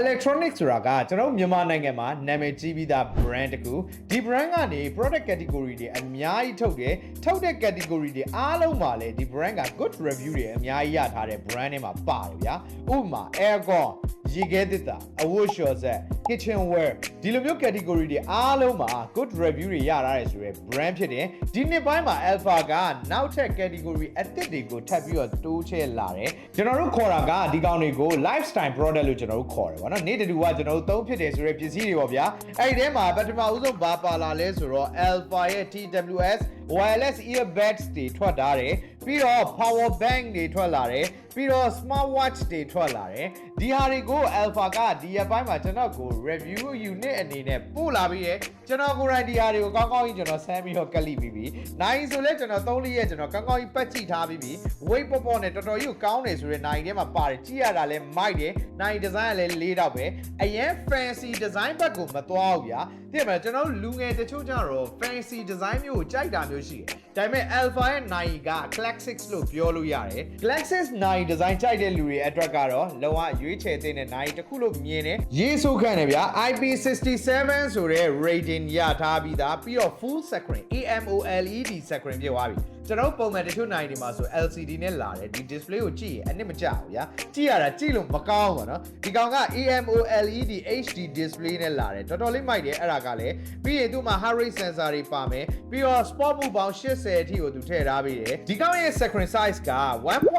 Electronics ဆိုတာကကျွန်တော်တို့မြန်မာနိုင်ငံမှာနာမည်ကြီးပြီးသား brand တစ်ခုဒီ brand ကနေ product category တွေအများကြီးထုတ်တယ်ထုတ်တဲ့ category တွေအားလုံးမှာလည်းဒီ brand က good review တွေအများကြီးရထားတဲ့ brand တွေမှာပါတယ်ဗျာဥပမာ aircon ရေခဲသစ်တာအဝတ်လျှော်ဆက် kitchenware ဒီလိုမျိုး category တွေအားလုံးမှာ good review တွေရထားတယ်ဆိုရယ် brand ဖြစ်တယ်ဒီနှစ်ပိုင်းမှာ alpha ကနောက်ထပ် category အသစ်တွေကိုထပ်ပြီးတော့တိုးချဲ့လာတယ်ကျွန်တော်တို့ခေါ်တာကဒီကောင်တွေကို lifestyle product လို့ကျွန်တော်တို့ခေါ်တယ်ဗောနော်နေ့တူကကျွန်တော်တို့သုံးဖြစ်တယ်ဆိုရယ်ပစ္စည်းတွေပေါ့ဗျာအဲ့ဒီထဲမှာပထမဦးဆုံးဘာပါလာလဲဆိုတော့ alpha ရဲ့ TWS wireless earbuds တွေထွက်ထားတယ် ပြီးတော့ power bank တွေထွက်လာတယ်ပြီးတော့ smart watch တွေထွက်လာတယ်ဒီဟာတွေကို alpha ကဒီရက်ပိုင်းမှာကျွန်တော်ကို review unit အနေနဲ့ပို့လာပြီးရကျွန်တော်ကိုယ်တိုင်ဒီဟာတွေကိုကောင်းကောင်းကြီးကျွန်တော်ဆန်းပြီးတော့ကလိပြီးပြီနိုင်ဆိုလဲကျွန်တော်3လေးရက်ကျွန်တော်ကောင်းကောင်းကြီးပတ်ကြည့်ထားပြီးပြီ weight ပေါ့ပေါ့နဲ့တော်တော်ကြီးကိုကောင်းတယ်ဆိုရင်နိုင်ထဲမှာပါတယ်ကြည့်ရတာလဲမိုက်တယ်နိုင် design ကလည်းလေးတော့ပဲအရင် fancy design ဘက်ကိုမသွားဘူးဗျာသိရမလားကျွန်တော်လူငယ်တချို့ကြတော့ fancy design မျိုးကိုကြိုက်တာမျိုးရှိတယ်ဒါပေမဲ့ alpha ရဲ့နိုင်က classics လို့ပြောလို့ရတယ် classics နိုင် design ကြိုက်တဲ့လူတွေအတွက်ကတော့လောကရွေးချယ်တဲ့နိုင်တစ်ခုလို့မြင်တယ်ရေးဆိုးခန့်တယ်ဗျာ IP67 ဆိုတဲ့ rating ရထားပြီးသားပြီးတော့ full screen AMOLED screen ဖြစ်သွားပြီ ကျွန်တော်ပုံမှန်တချို့နိုင်တွေမှာဆို LCD နဲ့လာတယ်ဒီ display ကိုကြည့်ရင်အနစ်မကျဘူးဗျာကြည့်ရတာကြည့်လို့မကောင်းပါနော်ဒီကောင်က AMOLED HD display နဲ့လာတယ်တော်တော်လေးမိုက်တယ်အဲ့ဒါကလည်းပြီးရင်သူ့မှာ heart rate sensor တွေပါမယ်ပြီးတော့ spot မှုပေါင်း80အထိကိုသူထည့်ထားပေးတယ်ဒီကောင်ရဲ့ screen size က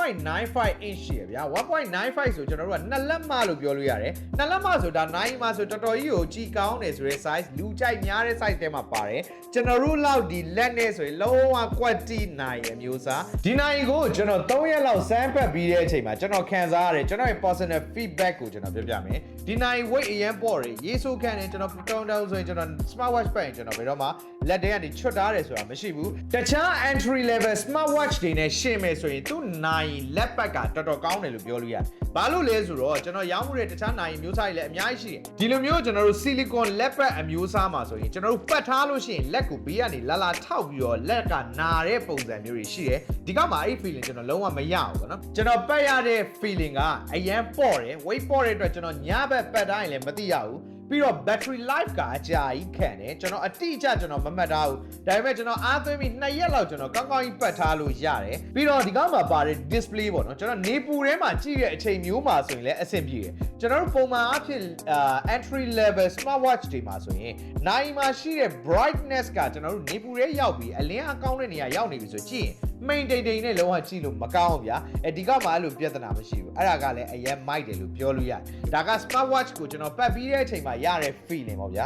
1.95 inch ရဗျာ1.95ဆိုကျွန်တော်တို့ကနှစ်လက်မလို့ပြောလို့ရတယ်နှစ်လက်မဆိုတာ9မှာဆိုတော်တော်ကြီးကိုကြည်ကောင်းတယ်ဆိုတဲ့ size လူကြိုက်များတဲ့ size တဲမှာပါတယ်ကျွန်တော်တို့လောက်ဒီလက်နဲ့ဆိုရင်လုံးဝ quality နိုင်အမျိုးစားဒီနိုင်ကိုကျွန်တော်3ရက်လောက်စမ်းဖက်ပြီးတဲ့အချိန်မှာကျွန်တော်ခံစားရတယ်ကျွန်တော်ရဲ့ personal feedback ကိုကျွန်တော်ပြောပြမယ်ဒီနိုင် weight အရင်ပေါ့တယ်ရေးဆိုးခံတယ်ကျွန်တော်တောင်းတောင်းဆိုရင်ကျွန်တော် smart watch ပတ်ရင်ကျွန်တော်ဘယ်တော့မှလက်ထဲကနေချွတ်ထားတယ်ဆိုတာမရှိဘူးတခြား entry level smart watch တွေနဲ့ရှင်းမယ်ဆိုရင်သူ့နိုင်လက်ပတ်ကတော်တော်ကောင်းတယ်လို့ပြောလို့ရတယ်ဘာလို့လဲဆိုတော့ကျွန်တော်ရောင်းမှုတဲ့တခြားနိုင်မျိုးစားတွေလည်းအများကြီးရှိတယ်ဒီလိုမျိုးကျွန်တော်တို့ silicon လက်ပတ်အမျိုးစားမှာဆိုရင်ကျွန်တော်တို့ပတ်ထားလို့ရှိရင်လက်ကိုဘေးကနေလာလာထောက်ပြီးတော့လက်ကနာတဲ့ပုံစံမျိုးတွေရှိတယ်ဒီကမှာအဲ့ feeling ကျွန်တော်လုံးဝမရဘူးပေါ့နော်ကျွန်တော်ပတ်ရတဲ့ feeling ကအရန်ပေါ့တယ် weight ပေါ့တဲ့အတွက်ကျွန်တော်ညဘက်ပတ်တိုင်းလည်းမသိရဘူး ပြီးတော့ battery life ကအကြာကြီးခံတယ်ကျွန်တော်အတိအကျကျွန်တော်မမှတ်ထားဘူးဒါပေမဲ့ကျွန်တော်အားသွင်းပြီး2ရက်လောက်ကျွန်တော်ကောင်းကောင်းကြီးပတ်ထားလို့ရတယ်ပြီးတော့ဒီကောင်းမှာပါတဲ့ display ပေါ့နော်ကျွန်တော်နေပူထဲမှာကြည့်တဲ့အချိန်မျိုးမှာဆိုရင်လည်းအဆင်ပြေတယ်ကျွန်တော်တို့ပုံမှန်အဖြစ် entry level smart watch တွေမှာဆိုရင်နိုင်မှာရှိတဲ့ brightness ကကျွန်တော်တို့နေပူထဲရောက်ပြီးအလင်းအကောင်းတဲ့နေရာရောက်နေပြီဆိုကြည့်ရင် main တိန်တိန်နဲ့လုံးဝကြည့်လို့မကောင်းဘူးဗျာအဲဒီကမှအဲ့လိုပြဿနာမရှိဘူးအဲ့ဒါကလည်းအရင်မိုက်တယ်လို့ပြောလို့ရတယ်ဒါက smart watch ကိုကျွန်တော်ပတ်ပြီးတဲ့အချိန်မှာရတဲ့ feeling ပေါ့ဗျာ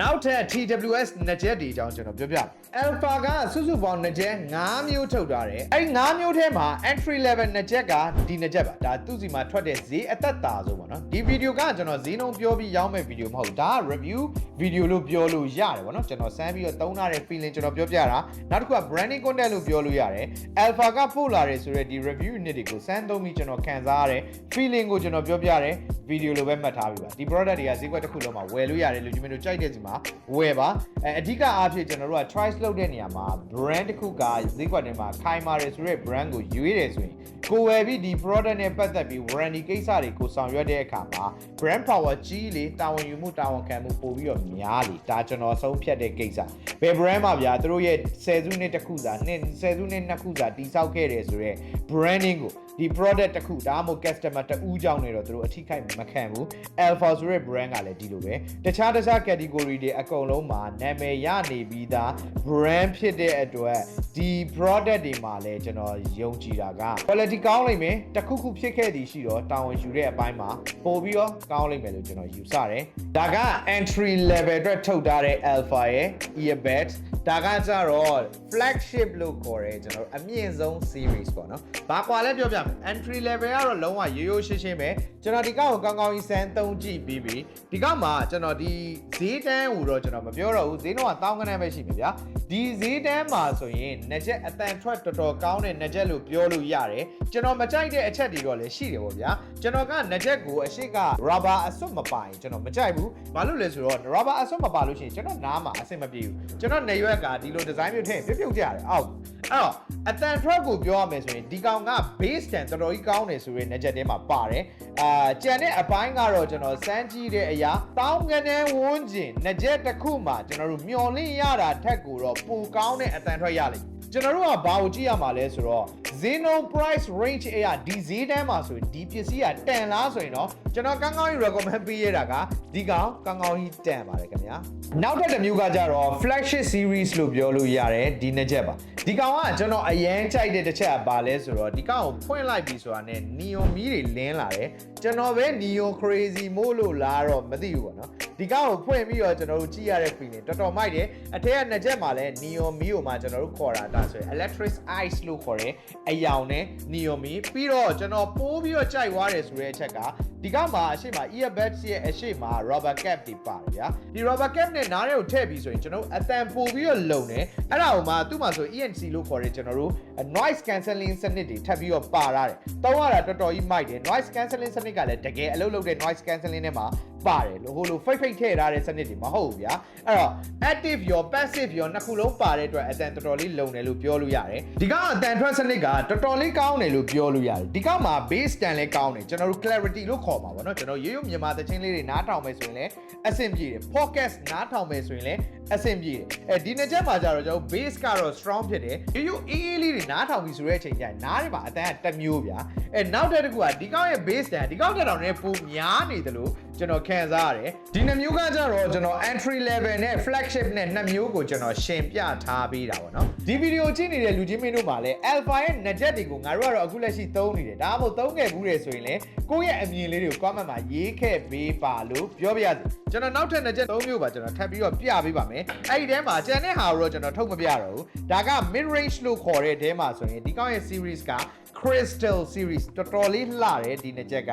နောက်ထပ် TWS နှစ်ချက်ဒီအကြောင်းကျွန်တော်ပြောပြမယ် Alpha ကစုစုပေါင်းနှစ်ချက်5မျိုးထုတ်ထားတယ်အဲ့5မျိုးထဲမှာ entry level နှစ်ချက်ကဒီနှစ်ချက်ပါဒါသူ့စီမှာထွက်တဲ့ဈေးအသက်တာဆုံးပေါ့နော်ဒီဗီဒီယိုကကျွန်တော်ဈေးနှုန်းပြောပြီးရောင်းမဲ့ဗီဒီယိုမဟုတ်ဒါက review ဗီဒီယိုလို့ပြောလို့ရတယ်ပေါ့နော်ကျွန်တော်စမ်းပြီးတော့သုံးထားတဲ့ feeling ကျွန်တော်ပြောပြတာနောက်တစ်ခုက branding content လို့ပြောလို့ရတယ် Alpha ကပို့လာတယ်ဆိုတော့ဒီ review unit တွေကိုစမ်းသုံးပြီးကျွန်တော်ခံစားရတဲ့ feeling ကိုကျွန်တော်ပြောပြတယ်ဗီဒီယိုလိုပဲမှတ်ထားပြီပါဒီ product တွေကဈေးကွက်တစ်ခုလုံးမှာဝယ်လို့ရတယ်လို့ကျွန်တော်တို့ကြိုက်တဲ့စီမှာဝယ်ပါအဲအဓိကအားဖြင့်ကျွန်တော်တို့က choice လုပ်တဲ့နေရာမှာ brand တစ်ခုကဈေးကွက်ထဲမှာခိုင်မာတယ်ဆိုတဲ့ brand ကိုရွေးတယ်ဆိုရင် ကိုဝယ်ပြီးဒီ product နဲ့ပတ်သက်ပြီး warranty ကိစ္စတွေကိုဆောင်ရွက်တဲ့အခါမှာ brand power ကြီးလေတာဝန်ယူမှုတာဝန်ခံမှုပို့ပြီးတော့များလေဒါကျွန်တော်ဆုံးဖြတ်တဲ့ကိစ္စဘယ် brand မှာဗျာသူတို့ရဲ့10စုနှစ်တစ်ခုစာနှစ်10စုနှစ်နှစ်ခုစာတိစောက်ခဲ့တယ်ဆိုတော့ branding ကိုဒီ product တစ်ခုဒါမှမဟုတ် customer တဦးကြောင့်နေတော့သူတို့အထိခိုက်မခံဘူး alpha ဆိုတဲ့ brand ကလည်းဒီလိုပဲတခြားတခြား category တွေအကုန်လုံးမှာနာမည်ရနေပြီးသား brand ဖြစ်တဲ့အတွက်ဒီ product တွေမှာလည်းကျွန်တော်ယုံကြည်တာက quality ကောင်းလိမ့်မယ်တခုခုဖြစ်ခဲ့သည်ရှိတော့တာဝန်ယူတဲ့အပိုင်းမှာပို့ပြီးတော့ကောင်းလိမ့်မယ်လို့ကျွန်တော်ယူဆတယ်ဒါက entry level အတွက်ထုတ်ထားတဲ့ alpha ရဲ့ earbud ဒါကကြတော့ flagship လို့ခေါ်တယ်ကျွန်တော်တို့အမြင့်ဆုံး series ပေါ့နော်။ဘာကွာလဲပြောပြမယ်။ entry level ကတော့လုံးဝရိုးရိုးရှင်းရှင်းပဲ။ကျွန်တော်ဒီကောက်ကိုကောင်းကောင်းကြီးစမ်းသုံးကြည့်ပြီးပြီ။ဒီကောက်မှာကျွန်တော်ဒီဈေးတန်းဟူတော့ကျွန်တော်မပြောတော့ဘူး။ဈေးတော့တောင်းကနန်းပဲရှိမှာဗျာ။ဒီဈေးတန်းမှာဆိုရင်နှစ်ချက်အတန်ထွက်တော်တော်ကောင်းတဲ့နှစ်ချက်လို့ပြောလို့ရတယ်။ကျွန်တော်မကြိုက်တဲ့အချက်တွေတော့လည်းရှိတယ်ပေါ့ဗျာ။ကျွန်တော်ကနှစ်ချက်ကိုအရှိက rubber အစွတ်မပိုင်ကျွန်တော်မကြိုက်ဘူး။ဘာလို့လဲဆိုတော့ rubber အစွတ်မပါလို့ရှိရင်ကျွန်တော်နားမှာအဆင်မပြေဘူး။ကျွန်တော်နေရွက်ကဒီလို design မျိုးထည့်ရင်ပြုတ်ပြုတ်ကြတယ်အောက်အဲ့တော့အတန် track ကိုပြောရမယ်ဆိုရင်ဒီကောင်က base တန်တော်တော်ကြီးကောင်းတယ်ဆိုရင် budget ထဲမှာပါတယ်အာကြံတဲ့အပိုင်းကတော့ကျွန်တော်စမ်းကြည့်တဲ့အရာတောင်းကနေဝန်းကျင် budget တစ်ခုမှာကျွန်တော်တို့မျော်လင့်ရတာထက်ကိုတော့ပိုကောင်းတဲ့အတန်ထွက်ရလိမ့်မယ်ကျွန်တော်တို့ကဘာကိုကြည့်ရမှာလဲဆိုတော့ Zeno price range အရာဒီဈေးတန်းမှာဆိုရင်ဒီပစ္စည်းကတန်လားဆိုရင်တော့ကျွန်တော်ကောင်းကောင်းကြီး recommend ပေးရတာကဒီကောင်ကောင်းကောင်းကြီးတန်ပါတယ်ခင်ဗျာနောက်ထပ်တစ်မျိုးကကြတော့ flagship series လို့ပြောလို့ရတယ်ဒီနှစ်ချက်ပါဒီကောင်ကကျွန်တော်အရင်ကြိုက်တဲ့တစ်ချက်ကဘာလဲဆိုတော့ဒီကောင်ကိုဖွင့်လိုက်ပြီဆိုတာနဲ့ neon မီးတွေလင်းလာတယ်ကျွန်တော်ပဲ neon crazy မို့လို့လားတော့မသိဘူးပေါ့နော်ဒီကောင်ကိုဖွင့်ပြီးတော့ကျွန်တော်တို့ကြည့်ရတဲ့ feeling တော်တော်မိုက်တယ်အထက်ကနှစ်ချက်မှာလဲ neon မီးကိုမှကျွန်တော်တို့ခေါ်တာဒါဆိုရင် electric eyes လို့ခေါ်တယ်အယောင်နဲ့ neon မီးပြီးတော့ကျွန်တော်ပိုးပြီးတော့ကြိုက်သွားတယ်ဆိုတဲ့အချက်ကဒီကမှာအရှိမ earbuds ရဲ့အရှိမ rubber cap တွေပါတယ်ဗျာဒီ rubber cap နဲ့နားထဲကိုထည့်ပြီးဆိုရင်ကျွန်တော်အတန်ပို့ပြီးတော့လုံတယ်အဲ့ဒါကိုမှသူ့မှာဆို ENC လို့ခေါ်တယ်ကျွန်တော်တို့ noise cancelling စနစ်တွေထပ်ပြီးတော့ပါရတယ်တောင်းရတာတော်တော်ကြီးမိုက်တယ် noise cancelling စနစ်ကလည်းတကယ်အလုပ်လုပ်တဲ့ noise cancelling နဲ့မှာ ပါတယ်လို့ဟိုလို fake fake ထည့်ထားတဲ့စနစ်တွေမဟုတ်ဘူးဗျာအဲ့တော့ active ရော passive ရောနှစ်ခုလုံးပါတဲ့အတွက်အတန်တော်တော်လေးလုံတယ်လို့ပြောလို့ရတယ်ဒီကအတန်ထွက်စနစ်ကတော်တော်လေးကောင်းတယ်လို့ပြောလို့ရတယ်ဒီကမှာ base တန်လေးကောင်းတယ်ကျွန်တော်တို့ clarity လို့ခေါ်ပါဗောနော်ကျွန်တော်ရိုးရိုးမြန်မာသချင်းလေးတွေနားထောင်မယ်ဆိုရင်လည်းအဆင်ပြေတယ် podcast နားထောင်မယ်ဆိုရင်လည်း အဆင်ပြေတယ်အဲဒီနှစ်ချက်မှာကြတော့ကျွန်တော် base ကတော့ strong ဖြစ်တယ်ရိုးရိုးအေးအေးလေးတွေနားထောင်ပြီဆိုတဲ့အချိန်ကျရင်နားတွေမှာအတန်ကတစ်မျိုးဗျာအဲနောက်တစ်ခုကဒီကောက်ရဲ့ base တန်ဒီကောက်တက်တောင်နဲ့ပုံများနေတယ်လို့ကျွန်တော်ခံစားရတယ်ဒီနှစ်မျိုးကကြတော့ကျွန်တော် entry level နဲ့ flagship နဲ့နှစ်မျိုးကိုကျွန်တော်ရှင်းပြထားပေးတာပေါ့နော်ဒီဗီဒီယိုကြည့်နေတဲ့လူချင်းမင်းတို့မှာလည်း alpha ရဲ့ budget တွေကိုငါတို့ကတော့အခုလက်ရှိသုံးနေတယ်ဒါမှမဟုတ်သုံးခဲ့ဘူးတယ်ဆိုရင်လည်းကိုယ့်ရဲ့အမြင်လေးတွေကို comment မှာရေးခဲ့ပေးပါလို့ပြောပြရစီကျွန်တော်နောက်ထပ် budget ၃မျိုးပါကျွန်တော်ထပ်ပြီးတော့ပြပေးပါမယ်အဲ့ဒီထဲမှာကျန်တဲ့ဟာကိုတော့ကျွန်တော်ထုတ်မပြတော့ဘူးဒါက mid range လို့ခေါ်တဲ့ထဲမှာဆိုရင်ဒီကောင်းရဲ့ series က crystal series တော်တော်လေးလှတယ်ဒီနှစ်ချက်က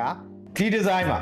ဒီ design ပါ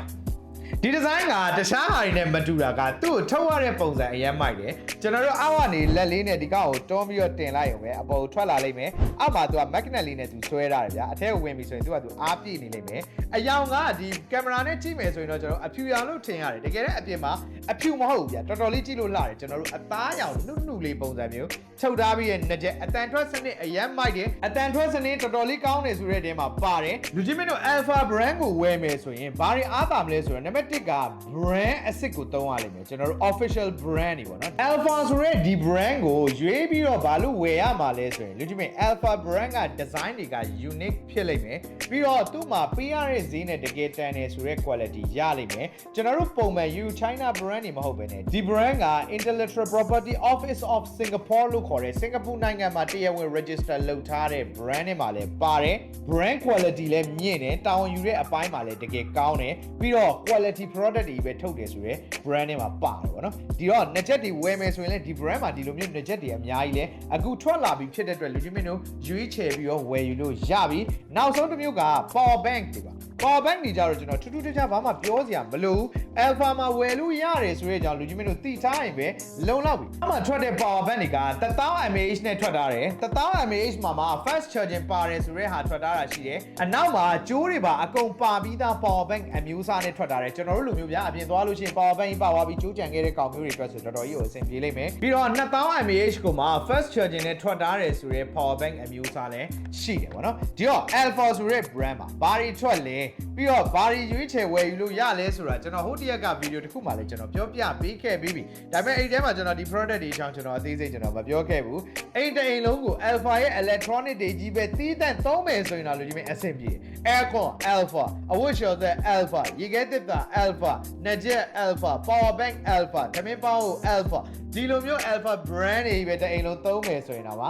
ဒီဒီဇိုင်းကတခြားဟာတွေနဲ့မတူတာကသူ့ကိုထုတ်ရတဲ့ပုံစံအရင်မိုက်တယ်ကျွန်တော်တို့အောက်ကနေလက်လေးနဲ့ဒီကောင်ကိုတွန်းပြီးတော့တင်လိုက်ရုံပဲအပေါ်ထွက်လာလိမ့်မယ်အောက်မှာသူက magnet လေးနဲ့သူဆွဲထားတယ်ဗျာအထက်ကိုဝင်ပြီဆိုရင်သူကသူအားပြည့်နေလိမ့်မယ်အယောင်ကဒီကင်မရာနဲ့ကြည့်မယ်ဆိုရင်တော့ကျွန်တော်အဖြူရောင်လို့ထင်ရတယ်တကယ်လည်းအပြင်မှာအဖြူမဟုတ်ဘူးဗျာတော်တော်လေးကြည့်လို့လှတယ်ကျွန်တော်တို့အသားရောင်နှုတ်နှုတ်လေးပုံစံမျိုးထုတ်ထားပြီးရဲ့နှစ်ချက်အတန်ထွက်စနစ်အရင်မိုက်တယ်အတန်ထွက်စနစ်တော်တော်လေးကောင်းတယ်ဆိုတဲ့နေရာမှာပါတယ်လူချင်းမင်းတို့ alpha brand ကိုဝယ်မယ်ဆိုရင်ဘာတွေအားသာမလဲဆိုတော့နံပါတ်1က brand အစစ်ကိုသုံးရလိမ့်မယ်ကျွန်တော်တို့ official brand တွေပေါ့နော် alpha ဆိုတဲ့ဒီ brand ကိုရွေးပြီးတော့ဘာလို့ဝယ်ရမှာလဲဆိုရင်လူချင်းမင်း alpha brand က design တွေက unique ဖြစ်လိမ့်မယ်ပြီးတော့သူ့မှာပေးရတဲ့ဈေးနဲ့တကယ်တန်တယ်ဆိုတဲ့ quality ရလိမ့်မယ်ကျွန်တော်တို့ပုံမှန် you China brand တွေမဟုတ်ဘဲねဒီ brand က intellectual property office of singapore လို့ခေါ်တဲ့စင်ကာပူနိုင်ငံမှာတရားဝင် register လုပ်ထားတဲ့ brand တွေမှာလည်းပါတယ် brand quality လည်းမြင့်တယ်တာဝန်ယူတဲ့အပိုင်းမှာလည်းတကယ်ကောင်းတယ်ပြီးတော့ quality product တွေပဲထုတ်တယ်ဆိုရဲ brand တွေမှာပါတယ်ဗောနော်ဒီတော့နှစ်ချက်တွေဝယ်မယ်ဆိုရင်လည်းဒီ brand မှာဒီလိုမျိုးနှစ်ချက်တွေအများကြီးလဲအခုထွက်လာပြီးဖြစ်တဲ့အတွက်လူကြီးမင်းတို့ရွေးချယ်ပြီးတော့ဝယ်ယူလို့ရပြီနောက်ဆုံးတစ်မျိုးက power bank တွေပါ power bank တွေကြတော့ကျွန်တော်ထူးထူးခြားခြားဘာမှပြောစရာမလိုဘူး alpha မှာဝယ်လို့ရတယ်ဆိုတဲ့အကြောင်းလူကြီးမင်းတို့သိထားရင်ပဲလုံလောက်ပြီအမှထွက်တဲ့ power bank တွေက1000 mAh နဲ့ထွက်ထားတယ်1000 mAh မှာမှာ fast charging ပါတယ်ဆိုတဲ့ဟာထွက်ထားတာရှိတယ်အနောက်မှာကျိုးတွေပါအကုန်ပါပြီးသား power bank အမျိုးအစားနဲ့ထွက်ထားတယ်ကျွန်တော်တို့လူမျိုးဗျာအပြင်သွားလို့ရှိရင် power bank ကြီးပါသွားပြီးကျိုးကြံခဲ့တဲ့ကောင်မျိုးတွေအတွက်ဆိုတော်တော်ကြီးကိုအဆင်ပြေလိမ့်မယ်ပြီးတော့2000 mAh ကိုမှ fast charging နဲ့ထွက်ထားတယ်ဆိုတဲ့ power bank အမျိုးအစားလည်းရှိတယ်ဗောနော်ဒီတော့ alpha ဆိုတဲ့ brand မှာဘာတွေထွက်လဲပြီးတော့ဘာတွေရွေးချယ်ဝယ်ယူလို့ရလဲဆိုတာကျွန်တော်ဟိုတရက်ကဗီဒီယိုတစ်ခုမှလည်းကျွန်တော်ပြောပြပေးခဲ့ပြီးပြီဒါပေမဲ့အဲ့ဒီထဲမှာကျွန်တော်ဒီ product တွေအကြောင်းကျွန်တော်အသေးစိတ်ကျွန်တော်မပြောခဲ့ဘူးအဲ့ဒီတစ်အိမ်လုံးကို alpha ရဲ့ electronic တွေကြီးပဲတီးတန့်သုံးမယ်ဆိုရင်တော့လူကြီးမင်းအဆင်ပြေ aircon alpha အဝတ်လျှော်သက် alpha ရေခဲတစ်တာ alpha နှက်ချက် alpha power bank alpha ဓမင်းပေါင်းကို alpha ဒီလိုမျိုး alpha brand တွေပဲတစ်အိမ်လုံးသုံးမယ်ဆိုရင်တော့ပါ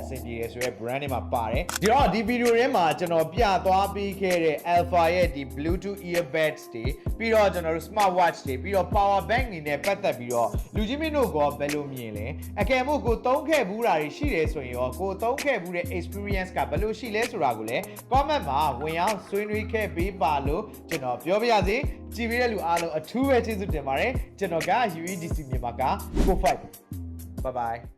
အဆင်ပြေရဆိုရဲ brand တွေမှာပါတယ်ဒီတော့ဒီဗီဒီယိုထဲမှာကျွန်တော်ပြသွားပေးခဲ့တဲ့ Alpha ရဲ့ဒီ Bluetooth earbuds တွေပြီးတော့ကျွန်တော်တို့ smart watch တွေပြီးတော့ power bank တွေနဲ့ပတ်သက်ပြီးတော့လူကြီးမင်းတို့ကဘယ်လိုမြင်လဲအကယ်မို့ကိုသုံးခဲ့ဘူးတာတွေရှိတယ်ဆိုရင်ရောကိုသုံးခဲ့ဘူးတဲ့ experience ကဘယ်လိုရှိလဲဆိုတာကိုလည်း comment မှာဝင်ရောက်ဆွေးနွေးခဲ့ပေးပါလို့ကျွန်တော်ပြောပြရစီကြည်ပေးတဲ့လူအားလုံးအထူးပဲကျေးဇူးတင်ပါတယ်ကျွန်တော်က UEDC မြန်မာက Go Fight bye bye